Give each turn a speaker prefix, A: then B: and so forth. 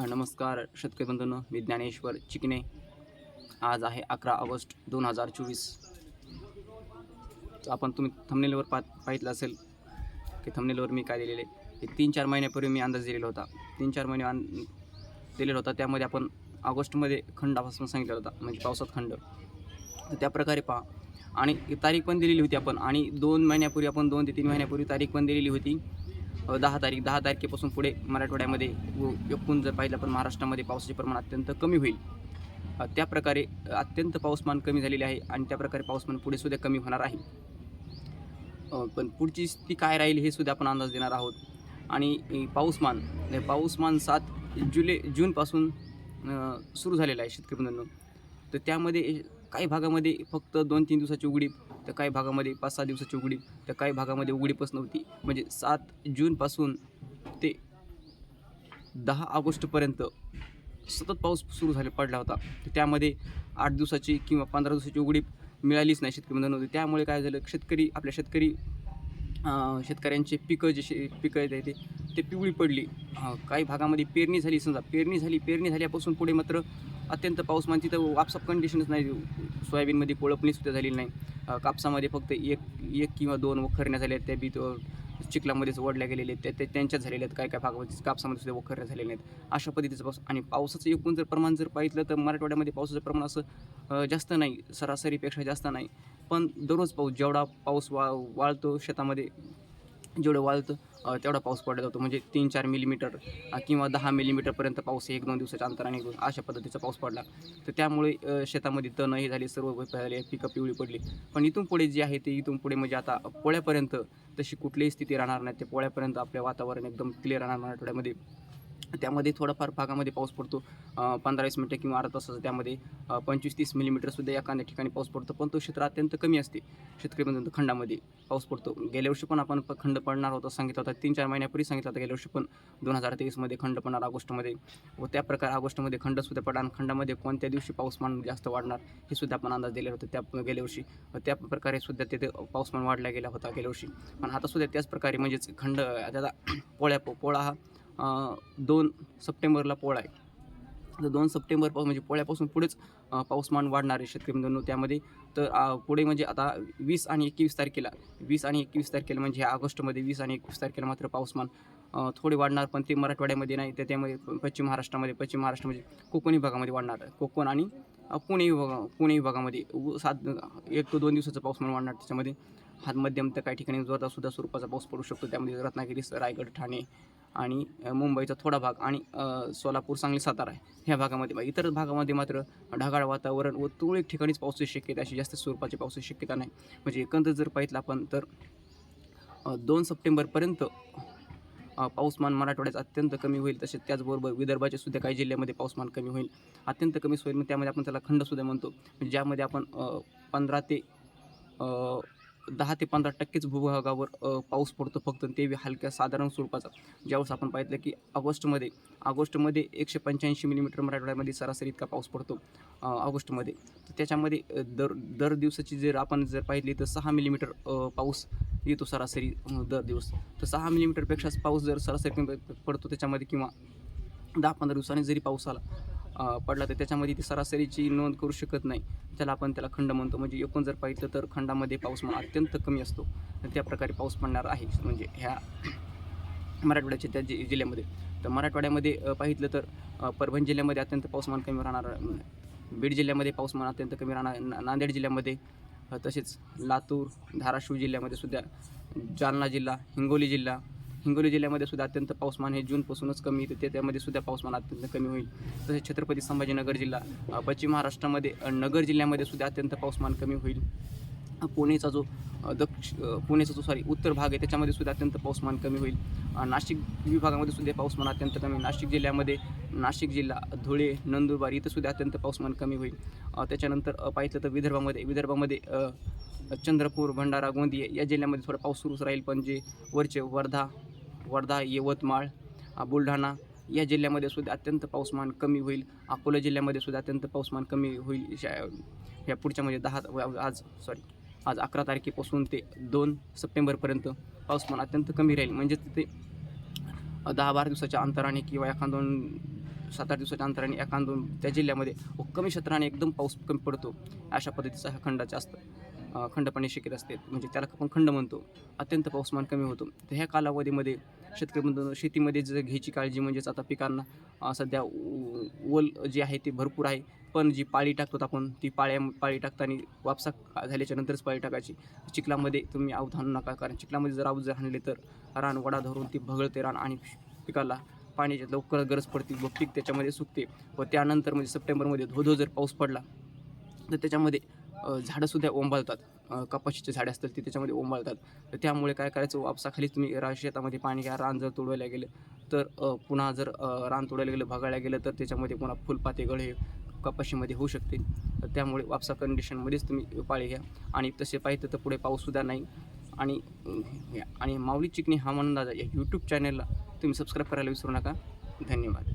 A: नमस्कार शेतकरी बंधूंनो मी ज्ञानेश्वर चिकणे आज आहे अकरा ऑगस्ट दोन हजार चोवीस. आपण तुम्ही थंबनेलवर पाह पाहितलं असेल की थंबनेलवर मी काय दिलेले हे तीन चार महिन्यापूर्वी मी अंदाज दिलेला होता. तीन चार महिने अं दिलेला होता. त्यामध्ये आपण ऑगस्टमध्ये खंडापासून सांगितलेला होता म्हणजे पावसात खंड. तर त्या प्रकारे पहा. आणि तारीख पण दिलेली होती आपण. आणि दोन महिन्यापूर्वी आपण दोन ते तीन महिन्यापूर्वी तारीख पण दिलेली होती. दहा तारीख दहा तारखेपासून पुढे मराठवाड्यामध्ये व एकूण जर पाहिलं पण महाराष्ट्रामध्ये पावसाचे प्रमाण अत्यंत कमी होईल. त्या प्रकारे अत्यंत पाऊसमान कमी झालेले आहे आणि त्या प्रकारे पाऊसमान पुढे सुद्धा कमी होणार आहे. पण पुढची स्थिती काय राहील हे सुद्धा आपण अंदाज देणार आहोत. आणि पाऊसमान पाऊसमान सात जुलै जूनपासून सुरू झालेलं आहे शेतकरी बंधूंनो. तर त्यामध्ये काही भागामध्ये फक्त दोन तीन दिवसाची उघडीप तर काही भागामध्ये पाच सहा दिवसाची उघडीप तर काही भागामध्ये उघडीपच नव्हती म्हणजे सात जूनपासून ते दहा ऑगस्टपर्यंत सतत पाऊस सुरू झाले पडला होता. तर त्यामध्ये आठ दिवसाची किंवा पंधरा दिवसाची उघडीप मिळालीच नाही शेतकरी नव्हती त्यामुळे काय झालं शेतकरी आपल्या शेतकरी शेतकऱ्यांचे पिकं जे शे पिकं आहेत ते ते पिवळी पडली. काही भागामध्ये पेरणी झाली. समजा पेरणी झाली पेरणी झाल्यापासून पुढे मात्र अत्यंत पाऊसमान म्हणजे तिथं वापसाप कंडिशनच नाही. सोयाबीनमध्ये कोळपणीसुद्धा झालेली नाही. कापसामध्ये फक्त एक एक किंवा दोन वखरण्या झाल्या आहेत. त्या बी तो चिखलामध्येच ओढल्या गेलेले आहेत. त्या ते त्यांच्याच झालेल्या आहेत. काय काय भागामध्ये कापसामध्ये सुद्धा वखरण्या झालेल्या आहेत अशा पद्धतीचं पाऊस आणि पावसाचं एकूण जर प्रमाण जर पाहिलं तर मराठवाड्यामध्ये पावसाचं प्रमाण असं जास्त नाही. सरासरीपेक्षा जास्त नाही. पण दररोज पाऊस जेवढा पाऊस वा वाळतो शेतामध्ये जेवढं वाळतं तेवढा पाऊस पडला जातो. म्हणजे तीन चार मिलीमीटर किंवा दहा मिलीमीटरपर्यंत पाऊस एक दोन दिवसाच्या अंतराने अशा पद्धतीचा पाऊस पडला. तर त्यामुळे शेतामध्ये तण हे झाली सर्व झाले पिकं पिवळी पडली. पण इथून पुढे जे आहे ते इथून पुढे म्हणजे आता पोळ्यापर्यंत तशी कुठलीही स्थिती राहणार नाही. ते पोळ्यापर्यंत आपल्या वातावरण एकदम क्लिअर राहणार मराठवाड्यामध्ये. त्यामध्ये थोडाफार भागामध्ये पाऊस पडतो. पंधरा वीस मिनटं किंवा अर्धा तासाचा त्यामध्ये पंचवीस तीस मिलीमीटरसुद्धा एखाद्या ठिकाणी पाऊस पडतो. पण तो क्षेत्र अत्यंत कमी असते. शेतकरी बंधू खंडामध्ये पाऊस पडतो. गेल्या वर्षी पण आपण प- खंड पडणार होता सांगितलं होता. तीन चार महिन्यापूर्वी सांगितलं होतं. गेल्या वर्षी पण दोन हजार तेवीसमध्ये खंड पडणार ऑगस्टमध्ये. व त्या प्रकारे ऑगस्टमध्ये खंडसुद्धा पडणार आणि खंडामध्ये कोणत्या दिवशी पाऊसमान जास्त वाढणार हे सुद्धा आपण अंदाज दिले होते. त्या गेल्या वर्षी. व त्या प्रकारे सुद्धा तिथे पाऊसमान वाढला गेला होता गेल्या वर्षी. पण आता सुद्धा त्याच प्रकारे म्हणजेच खंड त्याचा पोळ्या पोळा हा दोन सप्टेंबरला पोळा आहे. तर दोन सप्टेंबर पा- म्हणजे पोळ्यापासून पुढेच पाऊसमान वाढणार आहे शेतकरी मित्रांनो त्यामध्ये. तर पुढे म्हणजे आता वीस आणि एकवीस तारखेला वीस आणि एकवीस तारखेला म्हणजे ह्या ऑगस्टमध्ये वीस आणि एकवीस तारखेला मात्र पाऊसमान थोडे वाढणार पण ते मराठवाड्यामध्ये नाही तर त्यामध्ये पश्चिम महाराष्ट्रामध्ये पश्चिम महाराष्ट्र म्हणजे कोकण विभागामध्ये वाढणार. कोकण आणि पुणे विभाग पुणे विभागामध्ये सात एक ते दोन दिवसाचं पाऊसमान वाढणार त्याच्यामध्ये. हात मध्यम तर काही ठिकाणी जोरदारसुद्धा स्वरूपाचा पाऊस पडू शकतो त्यामध्ये रत्नागिरी रायगड ठाणे आणि मुंबईचा थोडा भाग आणि सोलापूर सांगली सातारा ह्या भागामध्ये इतर भागामध्ये मात्र ढगाळ वातावरण व तुरळक ठिकाणीच पावसाची शक्यता अशी जास्त स्वरूपाची पावसाची शक्यता नाही. म्हणजे एकंदर जर पाहितलं आपण तर दोन सप्टेंबरपर्यंत पाऊसमान मराठवाड्यात अत्यंत कमी होईल. तसेच त्याचबरोबर विदर्भाच्या सुद्धा काही जिल्ह्यामध्ये पाऊसमान कमी होईल. अत्यंत कमी होईल. मग त्यामध्ये आपण त्याला खंडसुद्धा म्हणतो. म्हणजे ज्यामध्ये आपण पंधरा ते दहा ते पंधरा टक्केच भूभागावर पाऊस पडतो फक्त तेवी हलक्या साधारण स्वरूपाचा. ज्यावेळेस आपण पाहिलं की ऑगस्टमध्ये ऑगस्टमध्ये एकशे पंच्याऐंशी मिलीमीटर मराठवाड्यामध्ये सरासरी इतका पाऊस पडतो ऑगस्टमध्ये. तर त्याच्यामध्ये दर दर दिवसाची जर आपण जर पाहिली तर सहा मिलीमीटर पाऊस येतो सरासरी दर दिवस. तर सहा मिलीमीटरपेक्षाच पाऊस जर सरासरी पडतो त्याच्यामध्ये किंवा दहा पंधरा दिवसांनी जरी पाऊस आला पडला तर त्याच्यामध्ये ती सरासरीची नोंद करू शकत नाही. त्याला आपण त्याला खंड म्हणतो. म्हणजे एकूण जर पाहिलं तर खंडामध्ये पाऊसमान अत्यंत कमी असतो. तर त्या प्रकारे पाऊस पडणार आहे. म्हणजे ह्या मराठवाड्याच्या त्या जि जिल्ह्यामध्ये. तर मराठवाड्यामध्ये पाहितलं पाहिलं तर परभणी जिल्ह्यामध्ये अत्यंत पाऊसमान कमी राहणार बीड जिल्ह्यामध्ये पाऊसमान अत्यंत कमी राहणार ना नांदेड जिल्ह्यामध्ये तसेच लातूर धाराशिव जिल्ह्यामध्ये सुद्धा जालना जिल्हा हिंगोली जिल्हा हिंगोली जिल्ह्यामध्ये सुद्धा अत्यंत पाऊसमान हे जूनपासूनच कमी येते ते त्यामध्ये सुद्धा पाऊसमान अत्यंत कमी होईल. तसेच छत्रपती संभाजीनगर जिल्हा पश्चिम महाराष्ट्रामध्ये नगर जिल्ह्यामध्ये सुद्धा अत्यंत पाऊसमान कमी होईल. पुणेचा जो दक्ष पुणेचा जो सॉरी उत्तर भाग आहे त्याच्यामध्ये सुद्धा अत्यंत पाऊसमान कमी होईल. नाशिक विभागामध्ये सुद्धा पाऊसमान अत्यंत कमी नाशिक जिल्ह्यामध्ये नाशिक जिल्हा धुळे नंदुरबार इथं सुद्धा अत्यंत पाऊसमान कमी होईल. त्याच्यानंतर पाहिलं तर विदर्भामध्ये विदर्भामध्ये चंद्रपूर भंडारा गोंदिया या जिल्ह्यामध्ये थोडा पाऊस सुरूच राहील. पण जे वरचे वर्धा वर्धा यवतमाळ बुलढाणा या जिल्ह्यामध्ये सुद्धा अत्यंत पाऊसमान कमी होईल. अकोला जिल्ह्यामध्ये सुद्धा अत्यंत पाऊसमान कमी होईल. शा- या पुढच्या म्हणजे दहा आज सॉरी आज अकरा तारखेपासून ते दोन सप्टेंबरपर्यंत पाऊसमान अत्यंत कमी राहील. म्हणजे ते दहा बारा दिवसाच्या अंतराने किंवा एखाद दोन सात आठ दिवसाच्या अंतराने एका दोन त्या जिल्ह्यामध्ये कमी क्षेत्राने एकदम पाऊस कमी पडतो अशा पद्धतीचा हा खंड जास्त अ, खंड पाणी शक्यत असते. म्हणजे त्याला आपण खंड म्हणतो. अत्यंत पाऊसमान कमी होतो. तर ह्या कालावधीमध्ये शेतकरी बंधूंनो, शेतीमध्ये जर घ्यायची काळजी म्हणजेच आता पिकांना सध्या वल ओल आहे ते भरपूर आहे. पण जी पाळी टाकतो आपण ती पाळ्या पाळी टाकताना वापसा झाल्याच्या नंतरच पाळी टाकायची. चिखलामध्ये तुम्ही आऊत हाणू नका कारण चिखलामध्ये जर आऊत जर हाणले तर रान वडा धरून ती भगळते रान आणि पिकाला पाण्याची लवकर गरज पडते व पीक त्याच्यामध्ये सुकते. व त्यानंतर म्हणजे सप्टेंबरमध्ये धो धो जर पाऊस पडला तर त्याच्यामध्ये झाडंसुद्धा ओंबाळतात. कपाशीचे झाडे असतात ते त्याच्यामध्ये ओंबाळतात. तर त्यामुळे काय करायचं? वापसाखाली तुम्ही रा शेतामध्ये पाणी घ्या. रान जर तोडवायला गेलं तर पुन्हा जर रान तोडायला गेलं भागायला गेलं तर त्याच्यामध्ये पुन्हा फुलपाते गळे कपाशीमध्ये होऊ शकते. तर त्यामुळे वापसा कंडिशनमध्येच तुम्ही पाळी घ्या. आणि तसे पाहिजे तर पुढे पाऊससुद्धा नाही. आणि आणि माऊली चिकणी हा म्हणून दादा या यूट्यूब चॅनलला तुम्ही सबस्क्राईब करायला विसरू नका. धन्यवाद.